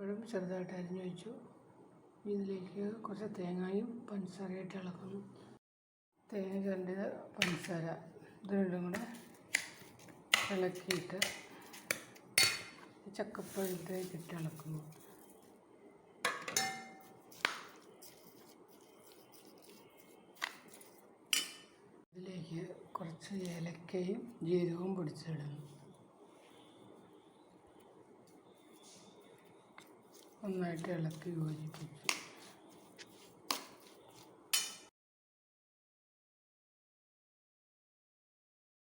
പഴം ചെറുതായിട്ട് അരിഞ്ഞു വെച്ചു. ഇതിലേക്ക് കുറച്ച് തേങ്ങയും പഞ്ചസാരയായിട്ട് ഇളക്കുന്നു. തേങ്ങ ചരണ്ടിയത് പഞ്ചസാര ഇത് രണ്ടും കൂടെ ഇളക്കിയിട്ട് ചക്കപ്പഴത്തേക്ക് ഇട്ട് ഇളക്കുന്നു. ഇതിലേക്ക് കുറച്ച് ഏലക്കയും ജീരകവും പൊടിച്ചിടുന്നു. നന്നായിട്ട് ഇളക്കി യോജിപ്പിച്ചു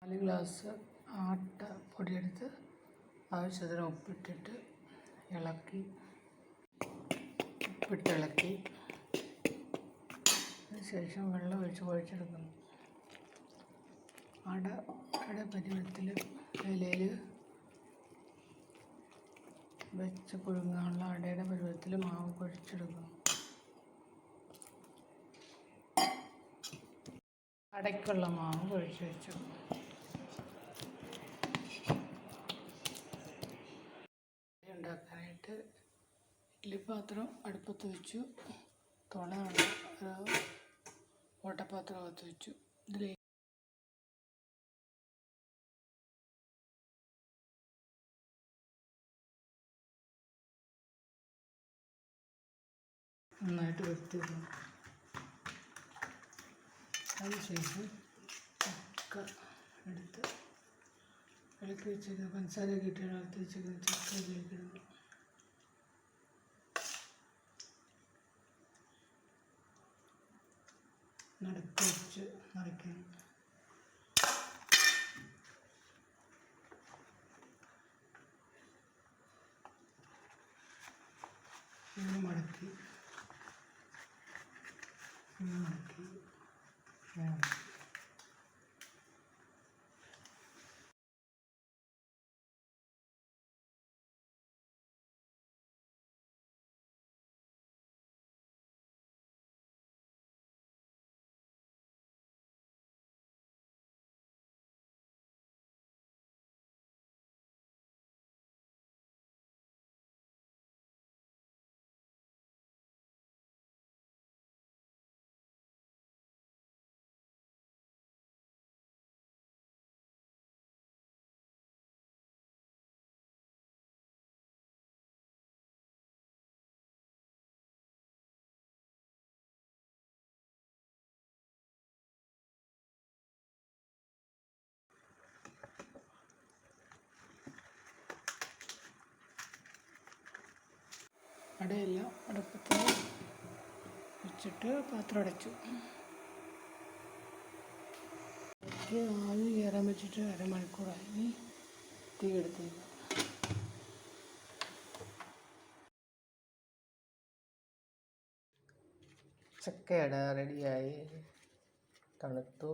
നാല് ഗ്ലാസ് ആട്ട പൊടിയെടുത്ത് ആവശ്യത്തിന് ഉപ്പിട്ടിട്ട് ഇളക്കി ഉപ്പിട്ടിളക്കി അതിനുശേഷം വെള്ളം ഒഴിച്ച് കുഴച്ചെടുക്കുന്നു അട അട പരുവത്തിൽ ഇലയിൽ വെച്ച് പുഴുങ്ങാനുള്ള അടയുടെ പരുവത്തിൽ മാവ് കുഴച്ചെടുക്കുന്നു അടയ്ക്കുള്ള മാവ് കുഴച്ച് വെച്ചു. ഉണ്ടാക്കാനായിട്ട് ഇഡ്ഡലി പാത്രം അടുപ്പത്ത് വെച്ചു. തുണ ഓട്ടപ്പാത്രം അകത്ത് വെച്ചു. ഇതിലേക്ക് നന്നായിട്ട് വരുത്തിയിരുന്നു അതിനുശേഷം ചക്ക എടുത്ത് ഇളക്കി വെച്ചിരുന്ന പഞ്ചസാരയൊക്കെ ഇട്ട് വളർത്തി വെച്ചിരുന്ന ചക്ക ഉപയോഗിക്കണം. നടുക്ക് വെച്ച് നിറയ്ക്കുന്നു ഇങ്ങനെ മടക്കി ഇങ്ങനെ മടക്കി അടയെല്ലാം അടുപ്പത്തിൽ വെച്ചിട്ട് പാത്രം അടച്ചു. ആവി കയറാൻ വെച്ചിട്ട് അരമണിക്കൂറായി. തീ എടുത്തില്ല ചക്കയട റെഡിയായി തണുത്തു.